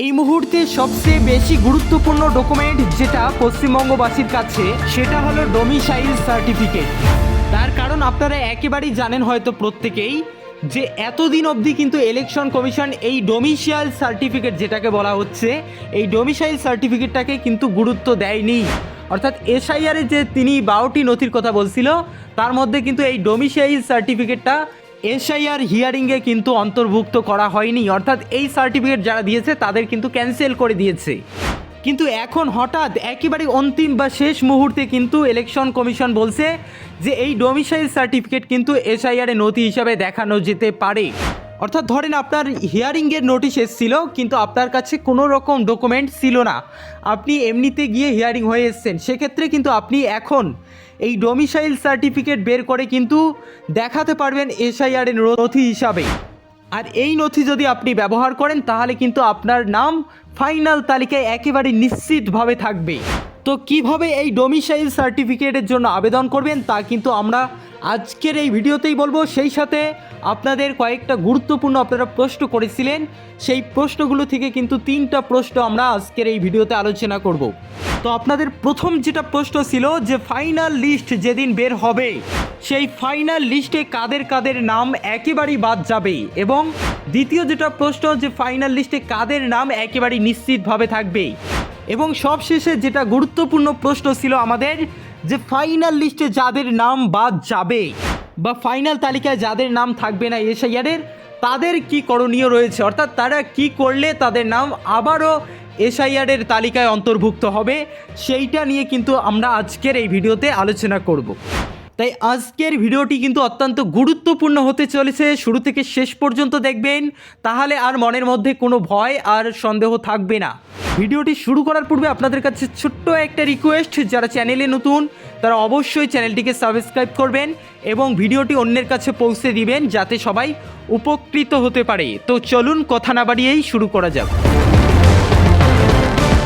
এই মুহূর্তে সবচেয়ে বেশি গুরুত্বপূর্ণ ডকুমেন্ট যেটা পশ্চিমবঙ্গবাসীর কাছে, সেটা হলো ডোমিসাইল সার্টিফিকেট তার কারণ আপনারা একেবারেই জানেন হয়তো প্রত্যেকেই যে এতদিন অবধি কিন্তু ইলেকশন কমিশন এই ডোমিসাইল সার্টিফিকেট যেটাকে বলা হচ্ছে, এই ডোমিসাইল সার্টিফিকেটটাকে কিন্তু গুরুত্ব দেয়নি। অর্থাৎ এসআইআরে যে তিনি বারোটি নথির কথা বলছিল, তার মধ্যে কিন্তু এই ডোমিসাইল সার্টিফিকেটটা এসআইআর হিয়ারিংয়ে কিন্তু অন্তর্ভুক্ত করা হয়নি। অর্থাৎ এই সার্টিফিকেট যারা দিয়েছে, তাদের কিন্তু ক্যান্সেল করে দিয়েছে। কিন্তু এখন হঠাৎ একেবারে অন্তিম বা শেষ মুহূর্তে কিন্তু ইলেকশন কমিশন বলছে যে এই ডোমিসাইল সার্টিফিকেট কিন্তু এসআইআরে নথি হিসাবে দেখানো যেতে পারে। অর্থাৎ ধরেন আপনার হিয়ারিংয়ের নোটিশ এসেছিল, কিন্তু আপনার কাছে কোনো রকম ডকুমেন্ট ছিল না। আপনি এমনিতে গিয়ে হিয়ারিং হয়ে এসছেন। সেক্ষেত্রে কিন্তু আপনি এখন এই ডোমিসাইল সার্টিফিকেট বের করে কিন্তু দেখাতে পারবেন এসআইআরের নথি হিসাবে। আর এই নথি যদি আপনি ব্যবহার করেন, তাহলে কিন্তু আপনার নাম ফাইনাল তালিকায় একেবারে নিশ্চিতভাবে থাকবে। তো কীভাবে এই ডোমিসাইল সার্টিফিকেটের জন্য আবেদন করবেন তা কিন্তু আমরা আজকের এই ভিডিওতেই বলব। সেই সাথে আপনাদের কয়েকটা গুরুত্বপূর্ণ আপনারা প্রশ্ন করেছিলেন। সেই প্রশ্নগুলো থেকে কিন্তু তিনটা প্রশ্ন আমরা আজকের এই ভিডিওতে আলোচনা করব। তো আপনাদের প্রথম যেটা প্রশ্ন ছিল যে ফাইনাল লিস্ট যেদিন বের হবে, সেই ফাইনাল লিস্টে কাদের কাদের নাম একেবারেই বাদ যাবে? এবং দ্বিতীয় যেটা প্রশ্ন যে ফাইনাল লিস্টে কাদের নাম একেবারেই নিশ্চিতভাবে থাকবে? এবং সবশেষে যেটা গুরুত্বপূর্ণ প্রশ্ন ছিল আমাদের যে ফাইনাল লিস্টে যাদের নাম বাদ যাবে বা ফাইনাল তালিকায় যাদের নাম থাকবে না এসআইআরের তাদের কি করণীয় রয়েছে? অর্থাৎ তারা কি করলে তাদের নাম আবারও এসআইআরের তালিকায় অন্তর্ভুক্ত হবে? সেইটা নিয়ে কিন্তু আমরা আজকের এই ভিডিওতে আলোচনা করব। তাই আজকের ভিডিওটি কিন্তু অত্যন্ত গুরুত্বপূর্ণ হতে চলেছে। শুরু থেকে শেষ পর্যন্ত দেখবেন, তাহলে আর মনের মধ্যে কোনো ভয় আর সন্দেহ থাকবে না। ভিডিওটি শুরু করার পূর্বে আপনাদের কাছে ছোট্ট একটা রিকোয়েস্ট যারা চ্যানেলে নতুন, তারা অবশ্যই চ্যানেলটিকে সাবস্ক্রাইব করবেন এবং ভিডিওটি অন্যের কাছে পৌঁছে দিবেন, যাতে সবাই উপকৃত হতে পারে। তো চলুন কথা না বাড়িয়েই শুরু করা যাক।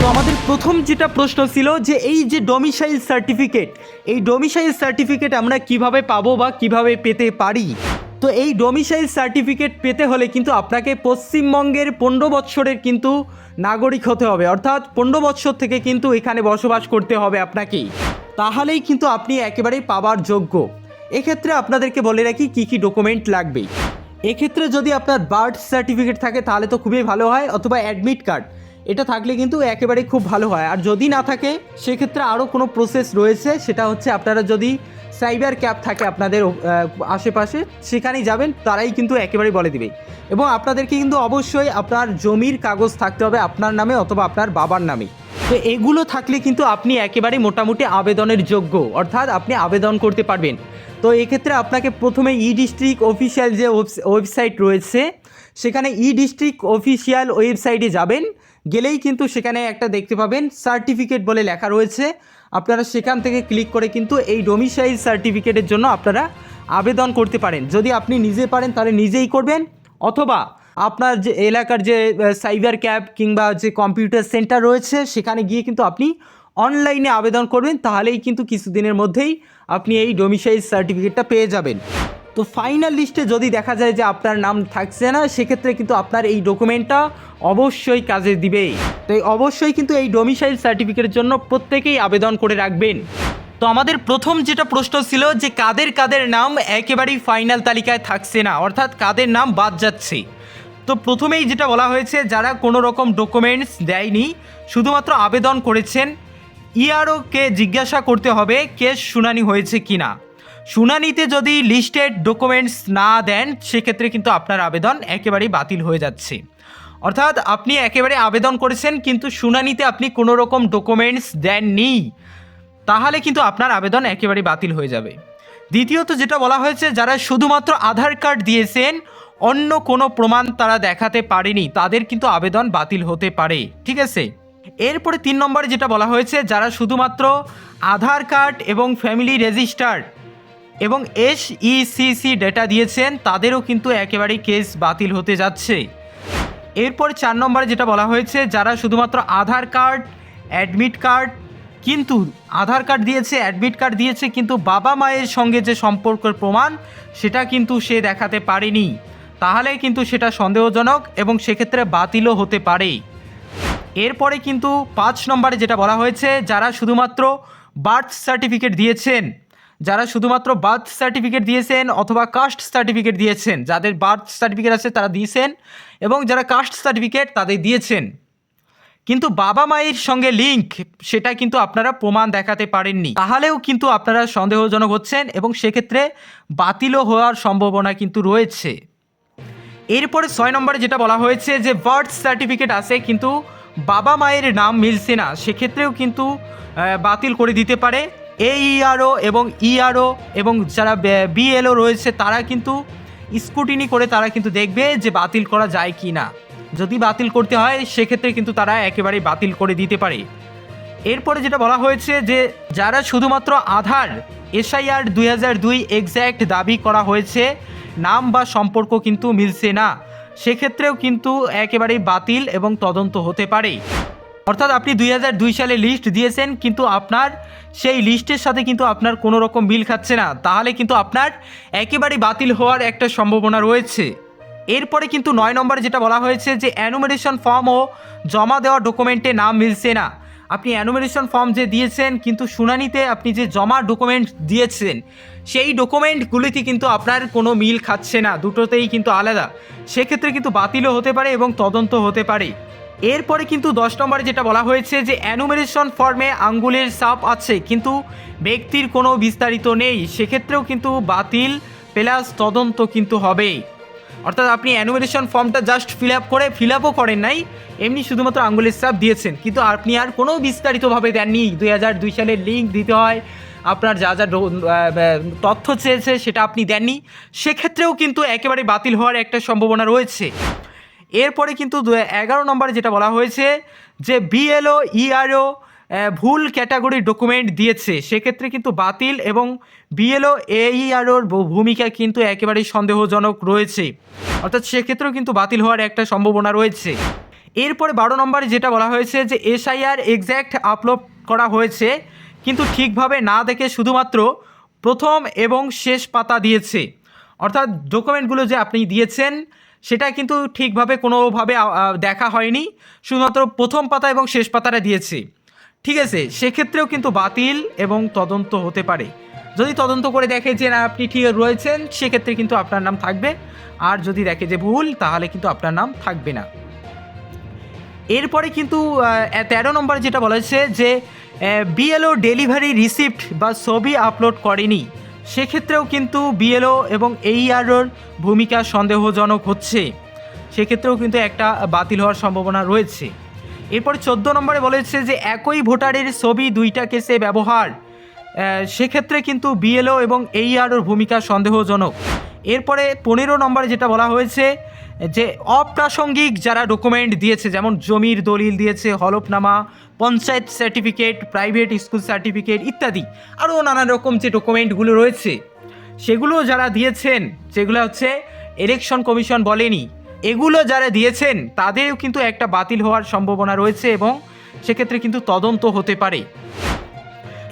তো আমাদের প্রথম যেটা প্রশ্ন ছিল যে এই যে ডোমিসাইল সার্টিফিকেট এই ডোমিসাইল সার্টিফিকেট আমরা কীভাবে পাবো বা কীভাবে পেতে পারি? তো এই ডোমিসাইল সার্টিফিকেট পেতে হলে কিন্তু আপনাকে পশ্চিমবঙ্গের পনেরো বৎসরের কিন্তু নাগরিক হতে হবে। অর্থাৎ পনেরো বৎসর থেকে কিন্তু এখানে বসবাস করতে হবে আপনাকেই তাহলেই কিন্তু আপনি একেবারেই পাওয়ার যোগ্য। এক্ষেত্রে আপনাদেরকে বলে রাখি, কী কী ডকুমেন্ট লাগবে? এক্ষেত্রে যদি আপনার বার্থ সার্টিফিকেট থাকে, তাহলে তো খুবই ভালো হয়, অথবা অ্যাডমিট কার্ড এটা থাকলে কিন্তু একেবারে খুব ভালো হয়। আর যদি না থাকে, সেক্ষেত্রে আরও কোনো প্রসেস রয়েছে, সেটা হচ্ছে আপনারা যদি সাইবার ক্যাব থাকে আপনাদের আশেপাশে, সেখানেই যাবেন, তারাই কিন্তু একেবারেই বলে দিবে। এবং আপনাদেরকে কিন্তু অবশ্যই আপনার জমির কাগজ থাকতে হবে আপনার নামে অথবা আপনার বাবার নামে। তো এগুলো থাকলে কিন্তু আপনি একেবারে মোটামুটি আবেদনের যোগ্য, অর্থাৎ আপনি আবেদন করতে পারবেন। তো এক্ষেত্রে আপনাকে প্রথমে ই ডিস্ট্রিক্ট অফিসিয়াল যে ওয়েবস- ওয়েবসাইট রয়েছে, সেখানে ই ডিস্ট্রিক্ট অফিসিয়াল ওয়েবসাইটে যাবেন। গেলেই কিন্তু সেখানে একটা দেখতে পাবেন সার্টিফিকেট বলে লেখা রয়েছে। আপনারা সেখান থেকে ক্লিক করে কিন্তু এই ডোমিসাইল সার্টিফিকেটের জন্য আপনারা আবেদন করতে পারেন। যদি আপনি নিজে পারেন, তাহলে নিজেই করবেন। অথবা আপনার যে এলাকার যে সাইবার ক্যাব কিংবা যে কম্পিউটার সেন্টার রয়েছে, সেখানে গিয়ে কিন্তু আপনি অনলাইনে আবেদন করবেন। তাহলেই কিন্তু কিছুদিনের মধ্যেই আপনি এই ডোমিসাইল সার্টিফিকেটটা পেয়ে যাবেন। তো ফাইনাল লিস্টে যদি দেখা যায় যে আপনার নাম থাকছে না, সেক্ষেত্রে কিন্তু আপনার এই ডকুমেন্টটা অবশ্যই কাজে দিবে। তাই অবশ্যই কিন্তু এই ডোমিসাইল সার্টিফিকেটের জন্য প্রত্যেকেই আবেদন করে রাখবেন। তো আমাদের প্রথম যেটা প্রশ্ন ছিল যে কাদের কাদের নাম একেবারেই ফাইনাল তালিকায় থাকছে না, অর্থাৎ কাদের নাম বাদ যাচ্ছে। তো প্রথমেই যেটা বলা হয়েছে, যারা কোনো রকম ডকুমেন্টস দেয়নি, শুধুমাত্র আবেদন করেছেন ইআরওকে জিজ্ঞাসা করতে হবে, কেস শুনানি হয়েছে কিনা। শুনানিতে যদি লিস্টেড ডকুমেন্টস না দেন, সেক্ষেত্রে কিন্তু আপনার আবেদন একেবারেই বাতিল হয়ে যাচ্ছে। অর্থাৎ আপনি একেবারে আবেদন করেছেন, কিন্তু শুনানিতে আপনি কোনো রকম ডকুমেন্টস দেননি, তাহলে কিন্তু আপনার আবেদন একেবারে বাতিল হয়ে যাবে। দ্বিতীয়ত যেটা বলা হয়েছে, যারা শুধুমাত্র আধার কার্ড দিয়েছেন, অন্য কোনো প্রমাণ তারা দেখাতে পারেনি, তাদের কিন্তু আবেদন বাতিল হতে পারে, ঠিক আছে? এরপরে তিন নম্বরে যেটা বলা হয়েছে, যারা শুধুমাত্র আধার কার্ড এবং ফ্যামিলি রেজিস্টার এবং এসইসিসি ডেটা দিয়েছেন, তাদেরও কিন্তু একেবারেই কেস বাতিল হতে যাচ্ছে। এরপর চার নম্বরে যেটা বলা হয়েছে, যারা শুধুমাত্র আধার কার্ড অ্যাডমিট কার্ড কিন্তু আধার কার্ড দিয়েছে অ্যাডমিট কার্ড দিয়েছে, কিন্তু বাবা মায়ের সঙ্গে যে সম্পর্কের প্রমাণ, সেটা কিন্তু সে দেখাতে পারেনি। তাহলে কিন্তু সেটা সন্দেহজনক এবং সেক্ষেত্রে বাতিলও হতে পারে। এরপরে কিন্তু পাঁচ নম্বরে যেটা বলা হয়েছে, যারা শুধুমাত্র বার্থ সার্টিফিকেট দিয়েছেন যারা শুধুমাত্র বার্থ সার্টিফিকেট দিয়েছেন অথবা কাস্ট সার্টিফিকেট দিয়েছেন, যাদের বার্থ সার্টিফিকেট আছে তারা দিয়েছেন এবং যারা কাস্ট সার্টিফিকেট তাদের দিয়েছেন। কিন্তু বাবা মায়ের সঙ্গে লিঙ্ক সেটা কিন্তু আপনারা প্রমাণ দেখাতে পারেননি। তাহলেও কিন্তু আপনারা সন্দেহজনক হচ্ছেন এবং সেক্ষেত্রে বাতিলও হওয়ার সম্ভাবনা কিন্তু রয়েছে। এরপরে ছয় নম্বরে যেটা বলা হয়েছে যে, বার্থ সার্টিফিকেট আছে কিন্তু বাবা মায়ের নাম মিলছে না, সেক্ষেত্রেও কিন্তু বাতিল করে দিতে পারে। এইআরও এবং ইআরও এবং যারা বিএলও রয়েছে, তারা কিন্তু স্কুটিনি করে তারা কিন্তু দেখবে যে বাতিল করা যায় কি না। যদি বাতিল করতে হয়, সেক্ষেত্রে কিন্তু তারা একেবারেই বাতিল করে দিতে পারে। এরপরে যেটা বলা হয়েছে যে, যারা শুধুমাত্র আধার এসআইআর দুই হাজার দুই এক্স্যাক্ট দাবি করা হয়েছে, নাম বা সম্পর্ক কিন্তু মিলছে না। সেক্ষেত্রেও কিন্তু একেবারেই বাতিল এবং তদন্ত হতে পারে। অর্থাৎ আপনি দুই হাজার দুই সালে লিস্ট দিয়েছেন, কিন্তু আপনার সেই লিস্টের সাথে কিন্তু আপনার কোনো রকম মিল খাচ্ছে না। তাহলে কিন্তু আপনার একেবারেই বাতিল হওয়ার একটা সম্ভাবনা রয়েছে। এরপরে কিন্তু নয় নম্বরে যেটা বলা হয়েছে যে অ্যানুমারেশন ফর্ম ও জমা দেওয়া ডকুমেন্টে নাম মিলছে না। আপনি অ্যানুমারেশন ফর্ম যে দিয়েছেন, কিন্তু শুনানিতে আপনি যে জমা ডকুমেন্ট দিয়েছেন, সেই ডকুমেন্টগুলিতে কিন্তু আপনার কোনো মিল খাচ্ছে না। দুটোতেই কিন্তু আলাদা। সেক্ষেত্রে কিন্তু বাতিলও হতে পারে এবং তদন্ত হতে পারে। এরপরে কিন্তু দশ নম্বরে যেটা বলা হয়েছে যে অ্যানুমেরেশন ফর্মে আঙ্গুলের সাপ আছে, কিন্তু ব্যক্তির কোনো বিস্তারিত নেই। সেক্ষেত্রেও কিন্তু বাতিল প্লাস তদন্ত কিন্তু হবেই। অর্থাৎ আপনি অ্যানুমারেশন ফর্মটা জাস্ট ফিল আপ করে ফিল আপও করেন নাই, এমনি শুধুমাত্র আঙ্গুলের সাপ দিয়েছেন। কিন্তু আপনি আর কোনো বিস্তারিতভাবে দেননি। দুই হাজার দুই সালের লিঙ্ক দিতে হয়, আপনার যা যা তথ্য চেয়েছে সেটা আপনি দেননি। সেক্ষেত্রেও কিন্তু একেবারে বাতিল হওয়ার একটা সম্ভাবনা রয়েছে। এরপরে কিন্তু দু- এগারো নম্বরে যেটা বলা হয়েছে যে বিএলও, ইআরও ভুল ক্যাটাগরি ডকুমেন্ট দিয়েছে। সেক্ষেত্রে কিন্তু বাতিল এবং বিএলও, এইআরওর ভূমিকা কিন্তু একেবারেই সন্দেহজনক রয়েছে। অর্থাৎ সেক্ষেত্রেও কিন্তু বাতিল হওয়ার একটা সম্ভাবনা রয়েছে। এরপরে বারো নম্বরে যেটা বলা হয়েছে যে এসআইআর এক্স্যাক্ট আপলোড করা হয়েছে, কিন্তু ঠিকভাবে না দেখে শুধুমাত্র প্রথম এবং শেষ পাতা দিয়েছে। অর্থাৎ ডকুমেন্টগুলো যে আপনি দিয়েছেন সেটা কিন্তু ঠিকভাবে কোনোভাবে দেখা হয়নি। শুধুমাত্র প্রথম পাতা এবং শেষ পাতাটা দিয়েছে। ঠিক আছে, সেক্ষেত্রেও কিন্তু বাতিল এবং তদন্ত হতে পারে। যদি তদন্ত করে দেখে যে না, আপনি ঠিক রয়েছেন, সেক্ষেত্রে কিন্তু আপনার নাম থাকবে। আর যদি দেখে যে ভুল, তাহলে কিন্তু আপনার নাম থাকবে না। এরপরে কিন্তু তেরো নম্বর যেটা বলেছে যে বিএলও ডেলিভারি রিসিপ্ট বা ছবি আপলোড করেনি। সেক্ষেত্রেও কিন্তু বিএলও এবং এইআরওর ভূমিকা সন্দেহজনক হচ্ছে। সেক্ষেত্রেও কিন্তু একটা বাতিল হওয়ার সম্ভাবনা রয়েছে। এরপর চোদ্দ নম্বরে বলেছে যে একই ভোটারের ছবি দুইটা কেসে ব্যবহার। সেক্ষেত্রে কিন্তু বিএলও এবং এইআরওর ভূমিকা সন্দেহজনক। এরপরে পনেরো নম্বরে যেটা বলা হয়েছে যে অপ্রাসঙ্গিক যারা ডকুমেন্ট দিয়েছে, যেমন জমির দলিল দিয়েছে, হলফনামা, panchayat certificate, private school certificate ইত্যাদি আরও নানা রকম যে ডকুমেন্টগুলো রয়েছে, সেগুলো যারা দিয়েছেন, যেগুলো হচ্ছে ইলেকশন কমিশন বলেনি, এগুলো যারা দিয়েছেন, তাদেরও কিন্তু একটা বাতিল হওয়ার সম্ভাবনা রয়েছে এবং সেক্ষেত্রে কিন্তু তদন্ত হতে পারে।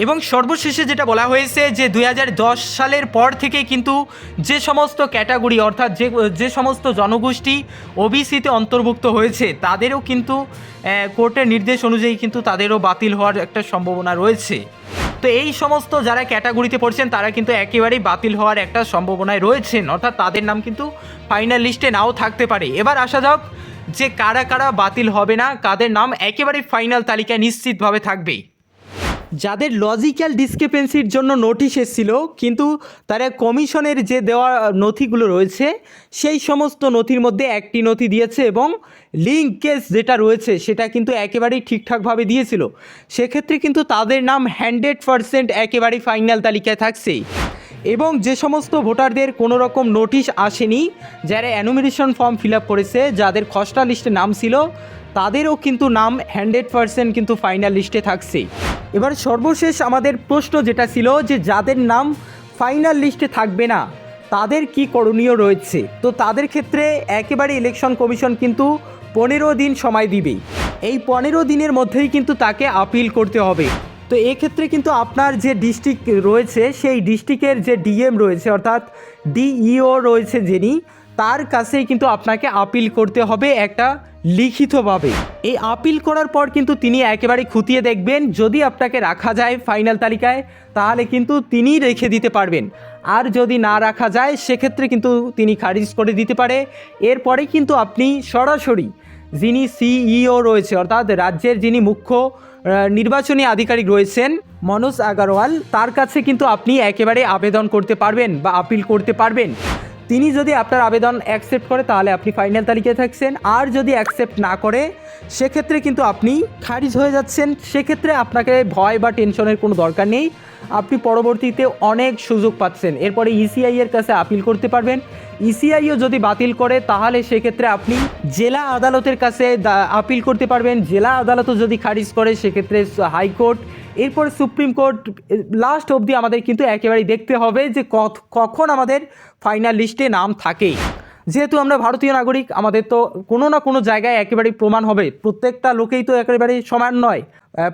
এবং সর্বশেষে যেটা বলা হয়েছে যে দু হাজার দশ সালের পর থেকে কিন্তু যে সমস্ত ক্যাটাগরি অর্থাৎ যে যে সমস্ত জনগোষ্ঠী ওবিসিতে অন্তর্ভুক্ত হয়েছে, তাদেরও কিন্তু কোর্টের নির্দেশ অনুযায়ী কিন্তু তাদেরও বাতিল হওয়ার একটা সম্ভাবনা রয়েছে। তো এই সমস্ত যারা ক্যাটাগরিতে পড়ছেন, তারা কিন্তু একেবারেই বাতিল হওয়ার একটা সম্ভাবনায় রয়েছেন। অর্থাৎ তাদের নাম কিন্তু ফাইনাল লিস্টে নাও থাকতে পারে। এবার আসা যাক যে কারা কারা বাতিল হবে না, কাদের নাম একেবারেই ফাইনাল তালিকায় নিশ্চিতভাবে থাকবে। যাদের লজিক্যাল ডিসক্রিপেন্সির জন্য নোটিশ এসেছিল, কিন্তু তারা কমিশনের যে দেওয়া নথিগুলো রয়েছে, সেই সমস্ত নথির মধ্যে একটি নথি দিয়েছে এবং লিঙ্কেজ যেটা রয়েছে, সেটা কিন্তু একেবারেই ঠিকঠাকভাবে দিয়েছিল। সেক্ষেত্রে কিন্তু তাদের নাম হান্ড্রেড পারসেন্ট একেবারেই ফাইনাল তালিকায় থাকছেই। এবং যে সমস্ত ভোটারদের কোনো রকম নোটিশ আসেনি, যারা অ্যানুমিনেশন ফর্ম ফিল করেছে, যাদের খসড়া লিস্টে নাম ছিল তাদেরও কিন্তু নাম হান্ড্রেড পারসেন্ট কিন্তু ফাইনাল লিস্টে থাকছে এবার সর্বশেষ আমাদের প্রশ্ন যেটা ছিল যে যাদের নাম ফাইনাল লিস্টে থাকবে না, তাদের কি করণীয় রয়েছে? তো তাদের ক্ষেত্রে একেবারে ইলেকশন কমিশন কিন্তু পনেরো দিন সময় দিবেই। এই পনেরো দিনের মধ্যেই কিন্তু তাকে আপিল করতে হবে। তো এক্ষেত্রে কিন্তু আপনার যে ডিস্ট্রিক্ট রয়েছে, সেই ডিস্ট্রিক্টের যে ডিএম রয়েছে, অর্থাৎ ডিইও রয়েছে যিনি, তার কাছেই কিন্তু আপনাকে আপিল করতে হবে একটা লিখিতভাবে। এই আপিল করার পর কিন্তু তিনি একেবারে খুঁটিয়ে দেখবেন, যদি আপনাকে রাখা যায় ফাইনাল তালিকায়, তাহলে কিন্তু তিনি রেখে দিতে পারবেন। আর যদি না রাখা যায়, সেক্ষেত্রে কিন্তু তিনি খারিজ করে দিতে পারে। এরপরে কিন্তু আপনি সরাসরি যিনি সিইও রয়েছে, অর্থাৎ রাজ্যের যিনি মুখ্য নির্বাচনী আধিকারিক রয়েছেন মনোজ আগারওয়াল, তার কাছে কিন্তু আপনি একেবারে আবেদন করতে পারবেন বা আপিল করতে পারবেন। তিনি যদি আপনার আবেদন অ্যাকসেপ্ট করে, তাহলে আপনি ফাইনাল তালিকায় থাকছেন। আর যদি অ্যাকসেপ্ট না করে, সেক্ষেত্রে কিন্তু আপনি খারিজ হয়ে যাচ্ছেন। সেক্ষেত্রে আপনাকে ভয় বা টেনশনের কোনো দরকার নেই। আপনি পরবর্তীতে অনেক সুযোগ পাচ্ছেন। এরপরে ইসিআই এর কাছে আপিল করতে পারবেন। ইসিআইও যদি বাতিল করে, তাহলে সেক্ষেত্রে আপনি জেলা আদালতের কাছে আপিল করতে পারবেন। জেলা আদালতও যদি খারিজ করে, সেক্ষেত্রে হাইকোর্ট, এরপর সুপ্রিম কোর্ট লাস্ট অবধি আমাদের কিন্তু একেবারেই দেখতে হবে যে কখন আমাদের ফাইনাল লিস্টে নাম থাকে। যেহেতু আমরা ভারতীয় নাগরিক, আমাদের তো কোনো না কোনো জায়গায় একেবারেই প্রমাণ হবে। প্রত্যেকটা লোকেই তো একেবারেই সমান নয়।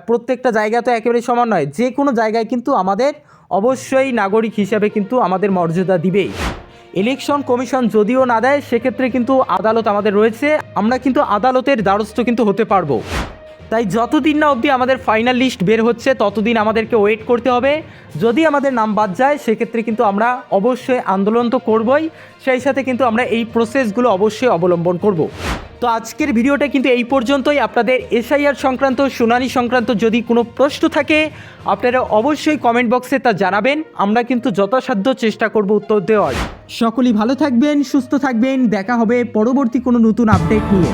প্রত্যেকটা জায়গা তো একেবারেই সমান নয়। যে কোনো জায়গায় কিন্তু আমাদের অবশ্যই নাগরিক হিসাবে কিন্তু আমাদের মর্যাদা দিবেই। ইলেকশন কমিশন যদিও না দেয়, সেক্ষেত্রে কিন্তু আদালত আমাদের রয়েছে। আমরা কিন্তু আদালতের দ্বারস্থ কিন্তু হতে পারব। তাই যতদিন না অবধি আমাদের ফাইনাল লিস্ট বের হচ্ছে, ততদিন আমাদেরকে ওয়েট করতে হবে। যদি আমাদের নাম বাদ যায়, সেক্ষেত্রে কিন্তু আমরা অবশ্যই আন্দোলন তো করবই, সেই সাথে কিন্তু আমরা এই প্রসেসগুলো অবশ্যই অবলম্বন করব। তো আজকের ভিডিওটা কিন্তু এই পর্যন্তই। আপনাদের এসআইআর সংক্রান্ত, শুনানি সংক্রান্ত যদি কোনো প্রশ্ন থাকে, আপনারা অবশ্যই কমেন্ট বক্সে তা জানাবেন। আমরা কিন্তু যথাসাধ্য চেষ্টা করব উত্তর দেওয়ার। সকলেই ভালো থাকবেন, সুস্থ থাকবেন। দেখা হবে পরবর্তী কোনো নতুন আপডেট নিয়ে।